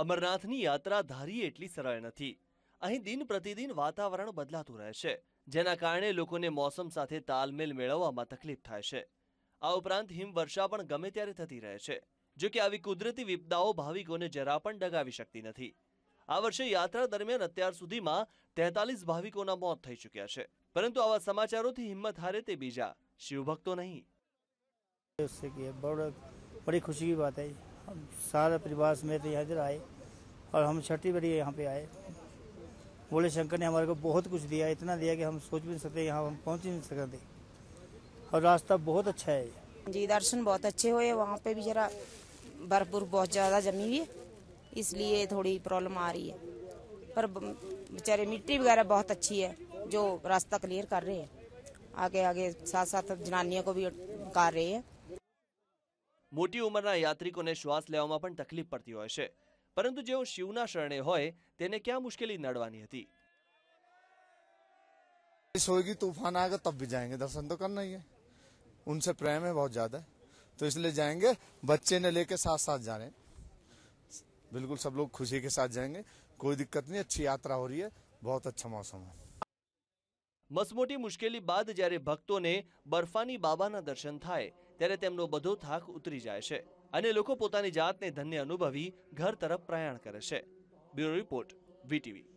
અમરનાથની યાત્રા ધારીએ એટલી સરળ નથી અહીં દિન પ્રતિદિન વાતાવરણ બદલાતું રહે છે જેના કારણે લોકોને મોસમ સાથે તાલમેલ મેળવવામાં તકલીફ થાય છે આ ઉપરાંત હિમવર્ષા પણ ગમે ત્યારે થતી રહે છે જો કે આવી કુદરતી વિપદાઓ ભાવિકોને જરા પણ ડગાવી શકતી નથી આ વર્ષે યાત્રા દરમિયાન અત્યાર સુધીમાં તેતાલીસ ભાવિકોના મોત થઈ ચૂક્યા છે પરંતુ આવા સમાચારોથી હિંમત હારે તે બીજા શિવભક્તો નહીં બડી ખુશી વાત બાત सारे सारा परिवार समेत यहाँ इधर आए और हम छठी बड़ी यहाँ पे आए भोले शंकर ने हमारे को बहुत कुछ दिया इतना दिया कि हम सोच भी नहीं सकते यहाँ हम पहुँच ही नहीं सकते और रास्ता बहुत अच्छा है जी दर्शन बहुत अच्छे हुए वहाँ पे भी जरा बर्फ बुर्फ बहुत ज़्यादा जमी हुई है इसलिए थोड़ी प्रॉब्लम आ रही है पर बेचारे मिट्टी वगैरह बहुत अच्छी है जो रास्ता क्लियर कर रहे हैं आगे आगे साथ साथ जनानियों को भी कर रहे हैं મોટી ઉંમરના યાત્રીઓને શ્વાસ લેવામાં પણ તકલીફ પડતી હોય છે પરંતુ જેઓ શિવના શરણે હોય તેને ક્યાં મુશ્કેલી નડવાની હતી જોયેગી તુફાન આ કે તબ જાયંગે દર્શન તો કરના હી હે ઉનસે પ્રેમ હે બહોત જ્યાદા તો ઇસલિયે જાયંગે બચ્ચે ને લેકે સાથ સાથ જારે બિલકુલ સબ લોગ ખુશી કે સાથ જાયંગે કોઈ દિક્કત નહી achhi yatra ho rahi hai bahut achha mausam hai મસમોટી મુશ્કેલી બાદ જ્યારે ભક્તોને બરફાની બાબાના દર્શન થાય ત્યારે તેમનો બધો થાક ઉતરી જાય છે અને લોકો પોતાની જાતને ધન્ય અનુભવી ઘર તરફ પ્રયાણ કરે છે બ્યુરો રિપોર્ટ વીટીવી